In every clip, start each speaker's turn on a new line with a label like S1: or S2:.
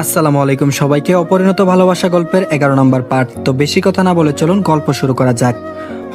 S1: আসসালামু আলাইকুম সবাইকে। অপরিণত ভালোবাসা গল্পের এগারো নম্বর পার্ট। তো বেশি কথা না বলে চলুন গল্প শুরু করা যাক।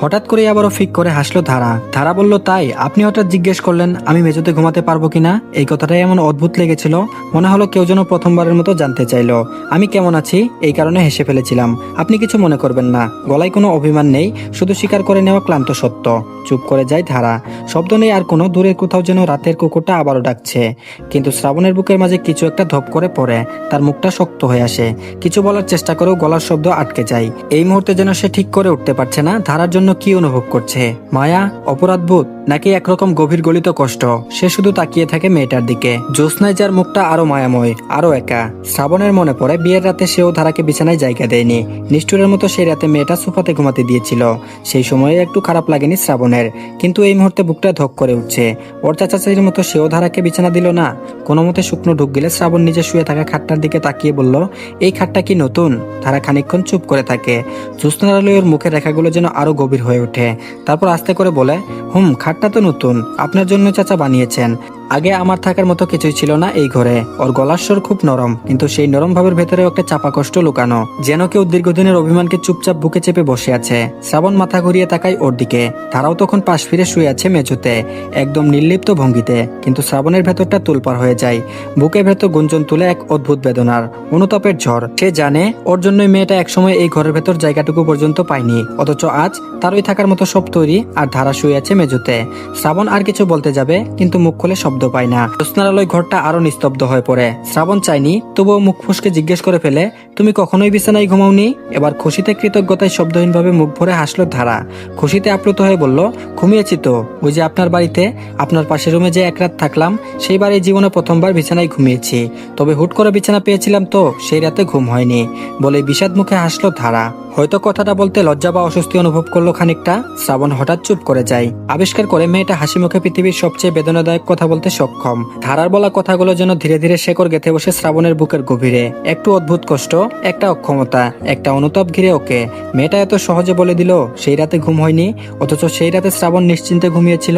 S1: হঠাৎ করে আবারও ফিক করে হাসলো ধারা। ধারা বলল, তাই, আপনি হঠাৎ জিজ্ঞেস করলেন, আমি মেঝোতে ঘুমাতে পারব কিনা? এই কথাটাই এমন অদ্ভুত লেগেছিল, মনে হলো কেউ যেন প্রথমবারের মতো জানতে চাইলো। আমি কেমন আছি? এই কারণে হেসে ফেলেছিলাম। আপনি কিছু মনে করবেন না। গলায় কোনো অভিমান নেই, শুধু স্বীকার করে নেওয়া ক্লান্ত সত্য। চুপ করে যায় ধারা। শব্দ নেই আর কোনো, দূরের কোথাও যেন রাতের কুকুরটা আবারও ডাকছে। কিন্তু শ্রাবণের বুকের মাঝে কিছু একটা ধপ করে পড়ে, তার মুখটা শক্ত হয়ে আসে। কিছু বলার চেষ্টা করেও গলার শব্দ আটকে যায়। এই মুহূর্তে যেন সে ঠিক করে উঠতে পারছে না। ধারার জন্য কি অনুভব করছে? মায়া অপরাধবোধ? নাকি একরকম গভীর গলিত কষ্ট। সে শুধু তাকিয়ে থাকে মেয়েটার দিকে। জ্যোৎস্নায় যার মুখটা আরও মায়াময়, আরও একা। শ্রাবণের মনে পড়ে, বিয়ের রাতে সেও ধারাকে বিছানায় জায়গা দেয়নি। নিষ্ঠুরের মতো সেই রাতে মেয়েটা সোফাতে ঘুমাতে দিয়েছিল। সেই সময়ে একটু খারাপ লাগেনি শ্রাবণের। কিন্তু এই মুহূর্তে বুকটা ধক করে উঠছে। ওর চাচাচাচির মতো সেও ধারাকে বিছানা দিল না। কোনো মতে শুকনো ঢুক গেলে শ্রাবণ নিজে শুয়ে থাকা খাটটার দিকে তাকিয়ে বলল, এই খাটটা কি নতুন? ধারা খানিকক্ষণ চুপ করে থাকে। জ্যোৎস্নার আলোয় ওর মুখের রেখাগুলো যেন আরও গভীর হয়ে ওঠে। তারপর আস্তে করে বলে, হুম খাটটা তো নতুন। আপনার জন্য চাচা বানিয়েছেন। আগে আমার থাকার মতো কিছুই ছিল না এই ঘরে। ওর গলার স্বর খুব নরম, কিন্তু সেই নরম ভাবের ভেতরে একটা চাপা কষ্ট লুকানো, যেন কেউ দীর্ঘদিনের অভিমানকে চুপচাপ বুকে চেপে বসে আছে। শ্রাবণ মাথা ঘুরিয়ে তাকায় ওর দিকে। তারাও তখন পাশ ফিরে শুয়ে আছে মেঝুতে, একদম নির্লিপ্ত ভঙ্গিতে। কিন্তু শ্রাবণের ভেতরটা তুলপার হয়ে যায়। বুকের ভেতর গুঞ্জন তুলে এক অদ্ভুত বেদনার, অনুতাপের ঝড়। সে জানে, ওর জন্যই মেয়েটা একসময় এই ঘরের ভেতর জায়গাটুকু পর্যন্ত পায়নি। অথচ আজ তারই থাকার মতো সব তৈরি আর ধারা শুয়ে আছে মেঝুতে। শ্রাবণ আর কিছু বলতে যাবে, কিন্তু মুখ খুলে শব্দ পায় না। জ্যোৎস্নার আলোয় ঘরটা আরও নিস্তব্ধ হয়ে পড়ে। শ্রাবণ চাইনি তবুও মুখ ফুসকে জিজ্ঞেস করে ফেলে তুমি কখনোই বিছানায় ঘুমাওনি? এবার খুশিতে কৃতজ্ঞতায় শব্দহীনভাবে মুখ ভরে হাসলো ধারা। খুশিতে আপ্লুত হয়ে বলল, ঘুমিয়েছি তো। ওই যে আপনার বাড়িতে, আপনার পাশের রুমে যে এক রাত থাকলাম, সেই বাড়ি জীবনে প্রথমবার বিছানায় ঘুমিয়েছি। তবে হুট করে বিছানা পেয়েছিলাম তো, সেই রাতে ঘুম হয়নি। বলে বিষাদ মুখে হাসলো ধারা। হয়তো কথাটা বলতে লজ্জা বা অস্বস্তি অনুভব করল খানিকটা। শ্রাবণ হঠাৎ চুপ করে যায়। আবিষ্কার করে মেয়েটা হাসি মুখে পৃথিবীর সবচেয়ে বেদনাদায়ক কথা বলতে সক্ষম। ধারার বলা কথাগুলো যেন ধীরে ধীরে শেকড় গেথে বসে শ্রাবণের বুকের গভীরে। একটু অদ্ভুত কষ্ট। একটা অক্ষমতা, একটা অনুতাপ ঘিরে ওকে। মেয়েটা এত সহজে বলে দিল, সেই রাতে ঘুম হয়নি, অথচ সেই রাতে শ্রাবণ নিশ্চিন্তে ঘুমিয়েছিল।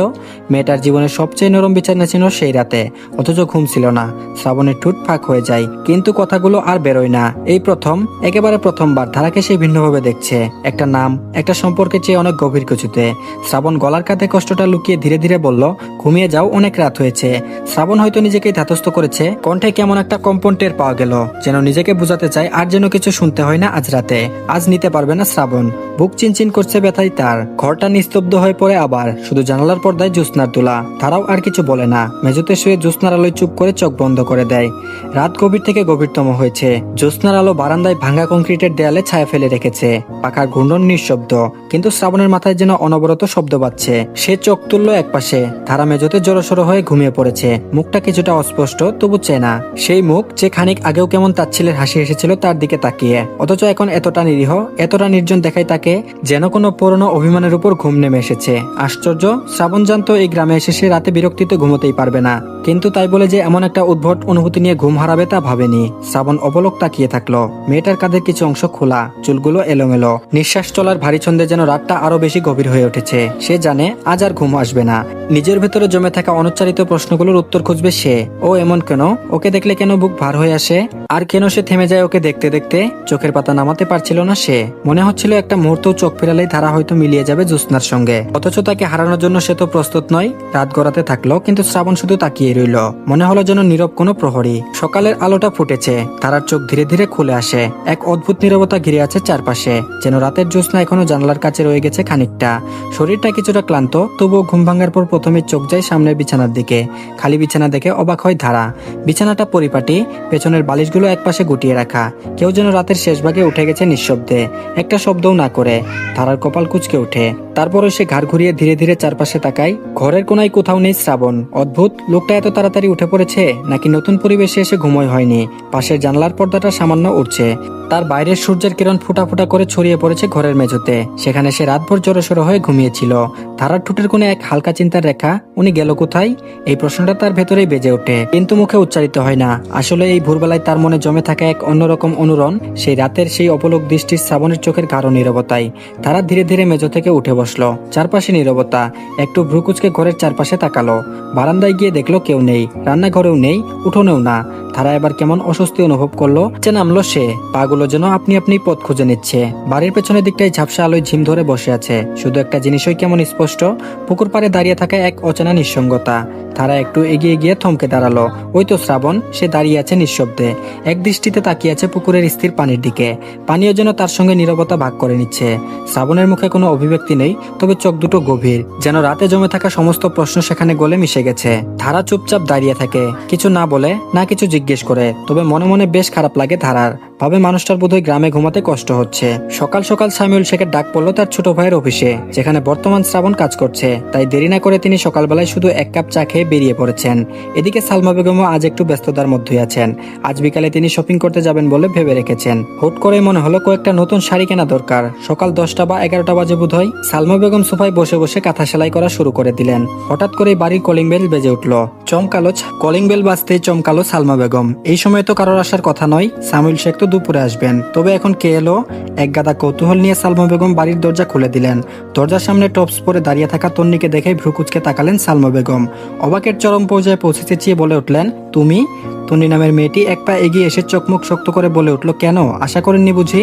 S1: মেয়েটার জীবনের সবচেয়ে নরম বিছানা ছিল সেই রাতে, অথচ ঘুম ছিল না। শ্রাবণের ঠোঁট ফাঁক হয়ে যায়, কিন্তু কথাগুলো আর বেরোয় না। এই প্রথম, একেবারে প্রথমবার ধারাকে সে ভিন্নভাবে দেখছে। একটা নাম, একটা সম্পর্কে চেয়ে অনেক গভীর কিছুতে। শ্রাবণ গলার কাঁধে কষ্টটা লুকিয়ে ধীরে ধীরে বলল, ঘুমিয়ে যাও, অনেক রাত হয়েছে। শ্রাবণ হয়তো নিজেকেই ধাতস্থ করেছে, কণ্ঠে কেমন একটা কম্পন টের পাওয়া গেল, যেন নিজেকে বুঝাতে চায় আর যেন কিছু শুনতে হয় না আজ রাতে। আজ নিতে পারবে না শ্রাবণ। বুক চিনচিন করছে ব্যথাই তার। ঘরটা নিস্তব্ধ হয়ে পড়ে আবার। শুধু জানালার পর্দায় জ্যোৎস্নার তোলা। তারাও আর কিছু বলে না। মেঝোতে শুয়ে জ্যোৎস্নার আলোয় চুপ করে চোখ বন্ধ করে দেয়। রাত গভীর থেকে গভীরতম হয়েছে। জ্যোৎস্নার আলো বারান্দায় ভাঙা কংক্রিটের দেয়ালে ছায়া ফেলে রেখেছে। পাখার ঘূর্ণন নিঃশব্দ। কিন্তু শ্রাবণের মাথায় যেন অনবরত শব্দ পাচ্ছে সে চোখ তুললো একপাশে। ধারা মেঝোতে জড়সড় হয়ে ঘুমিয়ে পড়েছে। মুখটা কিছুটা অস্পষ্ট, তবু চেনা। সেই মুখ যে খানিক আগেও কেমন তাচ্ছিলের হাসি এসেছিল তার দিকে তাকিয়ে। অথচ এখন এতটা নিরীহ, এতটা নির্জন দেখায় তাকে যেন কোনো পুরনো অভিমানের উপর ঘুম নেমে এসেছে। আশ্চর্য শ্রাবণ জানতো এই গ্রামে এসে সে রাতে বিরক্তিতে ঘুমোতেই পারবে না। কিন্তু তাই বলে যে এমন একটা উদ্ভট অনুভূতি নিয়ে ঘুম হারাবে তা ভাবেনি। শ্রাবণ অবলোক তাকিয়ে থাকল। মেয়েটার কাঁধের কিছু অংশ খোলা, চুলগুলো এলোমেলো। নিঃশ্বাস চলার ভারী ছন্দে যেন রাতটা আরও বেশি গভীর হয়ে উঠেছে। সে জানে আজ আর ঘুম আসবে না। নিজের ভেতরে জমে থাকা অনুচ্চারিত প্রশ্নগুলোর উত্তর খুঁজবে সে। ও এমন কেন? ওকে দেখলে কেন বুক ভার হয়ে আসে? আর কেন সে থেমে যায় ওকে দেখতে? দেখতে দেখতে চোখের পাতা নামাতে পারছিল না সে। মনে হচ্ছিল একটা মুহূর্ত চোখ ফেরালেই ধারা হয়তো মিলিয়ে যাবে জ্যোৎস্নার সঙ্গে। অথচ তাকে হারানোর জন্য সে তো প্রস্তুত নয়, রাত গড়াতে থাকল, কিন্তু শ্রাবণ শুধু তাকিয়ে রইল। মনে হলো যেন নীরব কোনো প্রহরী। সকালের আলোটা ফুটেছে তারার চোখ ধীরে ধীরে খুলে আসে। এক অদ্ভুত নীরবতা ঘিরে আছে চারপাশে, যেন রাতের জ্যোৎস্না এখনও জানলার কাছে রয়ে গেছে খানিকটা। শরীরটা কিছুটা ক্লান্ত, তবুও ঘুম ভাঙার পর প্রথমে চোখ যায় সামনের বিছানার দিকে। খালি বিছানা দেখে অবাক হয় ধারা। বিছানাটা পরিপাটি, পেছনের বালিশগুলো একপাশে গুটিয়ে রাখা। কেউ যেন রাতের শেষ ভাগে উঠে গেছে নিঃশব্দে। একটা শব্দও না করে। ধারার কপাল কুচকে ওঠে। তারপরে সে ঘাড় ঘুরিয়ে ধীরে ধীরে চারপাশে তাকায়। ঘরের কোনায় কোথাও নেই শ্রাবণ। অদ্ভুত, লোকটা এত তাড়াতাড়ি উঠে পড়েছে নাকি নতুন পরিবেশে এসে ঘুমোয় হয়নি? পাশের জানলার পর্দাটা সামান্য উঠছে তার বাইরের সূর্যের কিরণ ফুটা ফুটা করে ছড়িয়ে পড়েছে ঘরের মেঝোতে। সেখানে সে রাতভর জড়সড় হয়ে ঘুমিয়েছিল। ধারার ঠোঁটের কোণে এক হালকা চিন্তার রেখা, উনি গেল কোথায়? এই প্রশ্নটা তার ভেতরেই বেজে ওঠে। কিন্তু মুখে উচ্চারিত হয় না। আসলে এই ভোরবেলায় তার মনে জমে থাকা এক অন্যরকম অনুরণ সেই রাতের সেই অপলোক দৃষ্টির শ্রাবণের চোখের কারও নীরবতায়। তারা ধীরে ধীরে মেঝো থেকে উঠে বসল। চারপাশে নিরবতা, একটু ভ্রুকুচকে ঘরের চারপাশে তাকালো। বারান্দায় গিয়ে দেখল কেউ নেই, রান্নাঘরেও নেই, উঠোনেও না। ধারা এবার কেমন অস্বস্তি অনুভব করল, যে নামলো সে। পাগুলো যেন আপনি আপনি পথ খুঁজে নিচ্ছে। বাড়ির পেছনের দিকটায় ঝাপসা আলোয় ঝিম ধরে বসে আছে। শুধু একটা জিনিসই কেমন স্পষ্ট, পুকুর পাড়ে দাঁড়িয়ে থাকা এক অচেনা নিঃসঙ্গতা। তারা একটু এগিয়ে গিয়ে থমকে দাঁড়াল। ওই তো শ্রাবণ, সে দাঁড়িয়ে আছে নিঃশব্দে। এক দৃষ্টিতে তাকিয়ে আছে পুকুরের স্থির পানির দিকে। পানীয় যেন তার সঙ্গে নীরবতা ভাগ করে নিচ্ছে। শ্রাবণের মুখে কোনো অভিব্যক্তি নেই, তবে চোখ দুটো গভীর। যেন রাতে জমে থাকা সমস্ত প্রশ্ন সেখানে গলে মিশে গেছে। ধারা চুপচাপ দাঁড়িয়ে থাকে। কিছু না বলে, না কিছু জিজ্ঞেস করে তবে মনে মনে বেশ খারাপ লাগে ধারার। ভাবে মানুষটার বোধহয় গ্রামে ঘুমাতে কষ্ট হচ্ছে। সকাল সকাল সামিউল শেখের ডাক পড়ল তার ছোট ভাইয়ের অফিসে, যেখানে বর্তমান শ্রাবণ কাজ করছে। তাই দেরি না করে তিনি সকালবেলায় শুধু এক কাপ চা খেয়ে বেরিয়ে পড়েছেন। এদিকে সালমা বেগমও আজ একটু ব্যস্ততার মধ্যেই আছেন। আজ বিকালে তিনি শপিং করতে যাবেন বলে ভেবে রেখেছেন। হুট করে মনে হলো কয়েকটা নতুন শাড়ি কেনা দরকার। সকাল দশটা বা এগারোটা বাজে বোধ হয় সালমা বেগম সোফায় বসে বসে কাঁথা সেলাই করা শুরু করে দিলেন। হঠাৎ করে বাড়ির কলিং বেল বেজে উঠল। চমকালো কলিং বেল বাজতেই চমকালো সালমা বেগম। এই সময় তো কারোর আসার কথা নয়, সামিউল শেখ তো দুপুরে আসবেন। তবে এখন কে এলো? এক গাদা কৌতূহল নিয়ে সালমা বেগম বাড়ির দরজা খুলে দিলেন। দরজার সামনে টপস পরে দাঁড়িয়ে থাকা তন্নিকে দেখে ভ্রুকুচকে তাকালেন সালমা বেগম। অবাকের চরম পর্যায়ে পৌঁছে চেঁচিয়ে বলে উঠলেন, তুমি? তন্নি নামের মেয়েটি এক পা এগিয়ে এসে চোখমুখ শক্ত করে বলে উঠল, কেন? আশা করেননি বুঝি?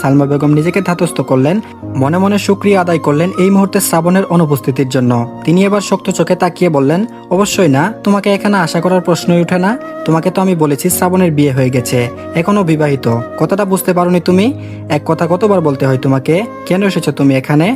S1: সালমা বেগম নিজেকে ধাতস্থ করলেন, মনে মনে সুক্রিয়া আদায় করলেন এই মুহূর্তে শ্রাবণের অনুপস্থিতির জন্য। তিনি এবার শক্ত চোখে তাকিয়ে বললেন, অবশ্যই না, তোমাকে এখানে আশা করার প্রশ্নই ওঠে না। তোমাকে তো আমি বলেছি শ্রাবণের বিয়ে হয়ে গেছে, এখনও বিবাহিত। কথাটা বুঝতে পারোনি তুমি? এক কথা কতবার বলতে হয় তোমাকে? কেন এসেছ তুমি এখানে?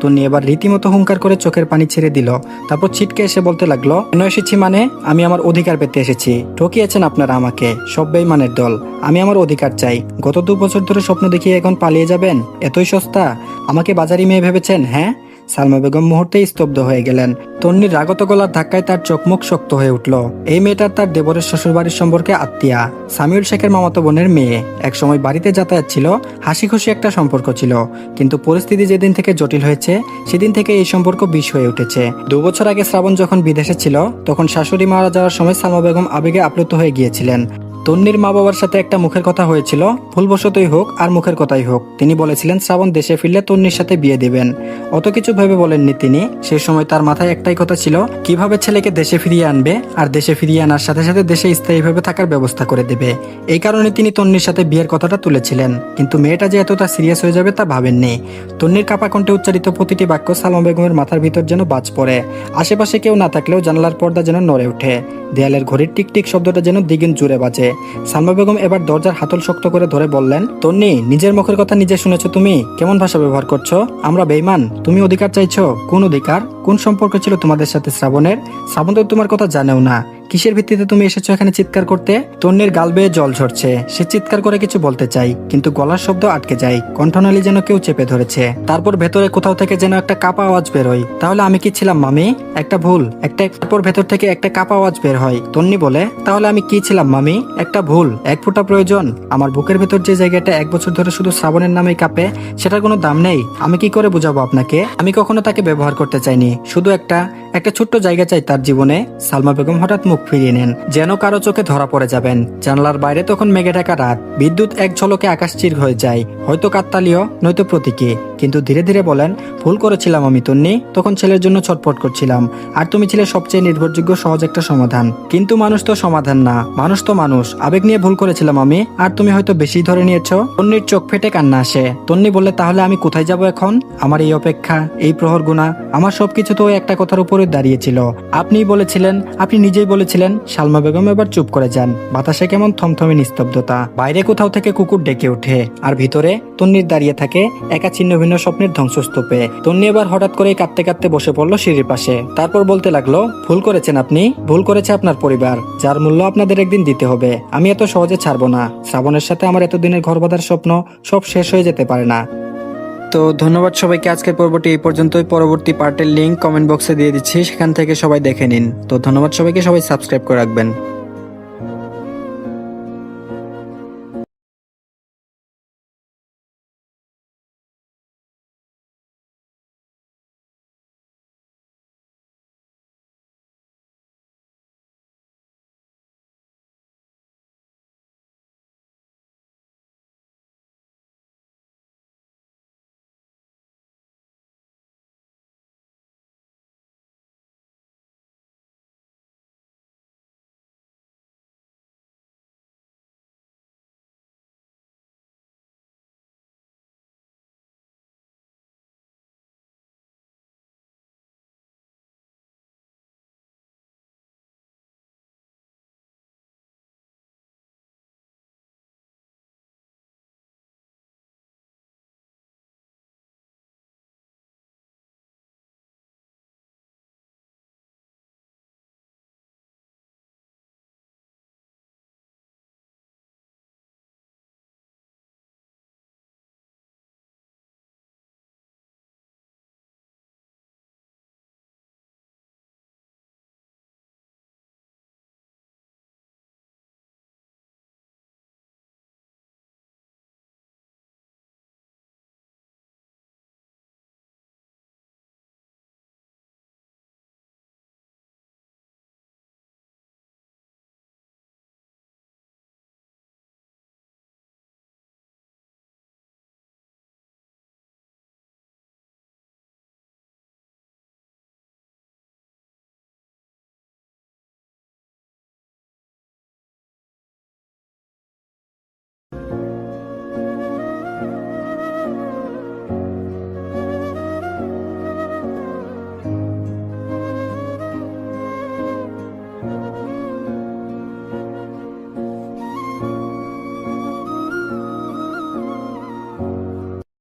S1: তন্নি এবার রীতিমতো হুঙ্কার করে চোখের পানি ছেড়ে দিল, তারপর ছিটকে এসে বলতে লাগল, কেন এসেছি মানে? আমি আমার অধিকার পেতে এসেছি। ঠকিয়েছেন আপনারা আমাকে, সব বেইমানের দল। আমি আমার অধিকার চাই। গত দু বছর ধরে স্বপ্ন দেখিয়ে এখন পালিয়ে যাবেন? এতই সস্তা? আমাকে বাজারি মেয়ে ভেবেছেন হ্যাঁ? সালমা বেগম মুহূর্তেই স্তব্ধ হয়ে গেলেন। তন্নির রাগত গলার ধাক্কায় তার চোখ মুখ শক্ত হয়ে উঠল। এই মেয়েটার তার দেবরের শ্বশুরবাড়ির সম্পর্কে আত্মীয়া, সামিউল শেখের মামাতো বোনের মেয়ে। একসময় বাড়িতে যাতায়াত ছিল হাসি খুশি একটা সম্পর্ক ছিল। কিন্তু পরিস্থিতি যেদিন থেকে জটিল হয়েছে, সেদিন থেকে এই সম্পর্ক বিষ হয়ে উঠেছে। দু বছর আগে শ্রাবণ যখন বিদেশে ছিল, তখন শাশুড়ি মারা যাওয়ার সময় সালমা বেগম আবেগে আপ্লুত হয়ে গিয়েছিলেন। তন্নির মা বাবার সাথে একটা মুখের কথা হয়েছিল। ভুলবশতই হোক আর মুখের কথাই হোক, তিনি বলেছিলেন, শ্রাবণ দেশে ফিরলে তন্নির সাথে বিয়ে দেবেন। অত কিছু ভেবে বলেননি তিনি। সেই সময় তার মাথায় একটাই কথা ছিল, কীভাবে ছেলেকে দেশে ফিরিয়ে আনবে? আর দেশে ফিরিয়ে আনার সাথে সাথে দেশে স্থায়ীভাবে থাকার ব্যবস্থা করে দেবে। এই কারণে তিনি তন্নির সাথে বিয়ের কথাটা তুলেছিলেন। কিন্তু মেয়েটা যে এতটা সিরিয়াস হয়ে যাবে তা ভাবেননি। তন্নির কাপা কণ্ঠে উচ্চারিত প্রতিটি বাক্য সালমা বেগমের মাথার ভিতর যেন বাজ পড়ে। আশেপাশে কেউ না থাকলেও জানালার পর্দা যেন নড়ে ওঠে। দেয়ালের ঘড়ির টিকটিক শব্দটা যেন দ্বিগুণ জুড়ে বাজে। সালমা বেগম এবার দরজার হাতল শক্ত করে ধরে বললেন, তন্নি, নিজের মুখের কথা নিজে শুনেছ তুমি? কেমন ভাষা ব্যবহার করছ? আমরা বেইমান তুমি অধিকার চাইছো। কোন অধিকার? কোন সম্পর্ক ছিল তোমাদের সাথে শ্রাবণের? শ্রাবণ তো তোমার কথা জানেও না। কিসের ভিত্তিতে তুমি এসেছ এখানে চিৎকার করতে? তন্নির গাল বেয়ে জল ঝরছে। সে চিৎকার করে কিছু বলতে চাই, কিন্তু গলার শব্দ আটকে যায়। কণ্ঠনালী যেন কেউ চেপে ধরেছে। তারপর ভেতরে কোথাও থেকে যেন একটা কাপা আওয়াজ বের হয়। তাহলে আমি কি ছিলাম, মামি? একটা ভুল। একটা তারপর ভেতর থেকে একটা কাপা আওয়াজ বের হয়। তন্নি বলে, তাহলে আমি কি ছিলাম, মামি? একটা ভুল। এক ফোঁটা প্রয়োজন। আমার বুকের ভেতর যে জায়গাটা এক বছর ধরে শুধু শ্রাবণের নামেই কাঁপে, সেটার কোনো দাম নেই। আমি কি করে বুঝাবো আপনাকে? আমি কখনো তাকে ব্যবহার করতে চাইনি। শুধু একটা একটা ছোট্ট জায়গা চাই তার জীবনে। সালমা বেগম হঠাৎ মুখ ফিরিয়ে নেন, যেন কারও চোখে ধরা পড়ে যাবেন। জানলার বাইরে তখন মেঘে ঢাকা রাত, বিদ্যুৎ এক ঝলকে আকাশ চির হয়ে যায়, হয়তো কাত্তালীয়, নয়তো প্রতীকী। কিন্তু ধীরে ধীরে বলেন, ভুল করেছিলাম আমি, তন্নি। তখন ছেলের জন্য ছটফট করছিলাম। আর তুমি ছিলে সবচেয়ে নির্ভরযোগ্য, সহজ একটা সমাধান। কিন্তু মানুষ তো সমাধান না। মানুষ তো মানুষ। আবেগ নিয়ে ভুল করেছিলাম আমি। আর তুমি হয়তো বেশি ধরে নিয়েছ। তন্নির চোখ ফেটে কান্না আসে। তন্নি বললে, তাহলে আমি কোথায় যাব এখন? আমার এই অপেক্ষা, এই প্রহর গুণা। আমার সবকিছু তো একটা কথার উপরে দাঁড়িয়েছিল। আপনিই বলেছিলেন, আপনি নিজেই বলেছিলেন, সালমা বেগম এবার চুপ করে যান। বাতাসে কেমন থমথমে নিস্তব্ধতা। বাইরে কোথাও থেকে কুকুর ডেকে ওঠে। আর ভিতরে তন্নির দাঁড়িয়ে থাকে একা ছিন্ন ভিন্ন স্বপ্নের ধ্বংসস্তূপে। তন্নি এবার হঠাৎ করে কাঁদতে কাঁদতে বসে পড়ল সিঁড়ির পাশে। তারপর বলতে লাগল, ভুল করেছেন আপনি, ভুল করেছে আপনার পরিবার। যার মূল্য আপনাদের একদিন দিতে হবে। আমি এত সহজে ছাড়বো না। শ্রাবণের সাথে আমার এতদিনের ঘর বাঁধার স্বপ্ন সব শেষ হয়ে যেতে পারে না। তো ধন্যবাদ সবাইকে, আজকের পর্বটি এই পর্যন্তই। পরবর্তী পার্টের লিঙ্ক কমেন্ট বক্সে দিয়ে দিচ্ছি, সেখান থেকে সবাই দেখে নিন। তো ধন্যবাদ সবাইকে, সবাই সাবস্ক্রাইব করে রাখবেন।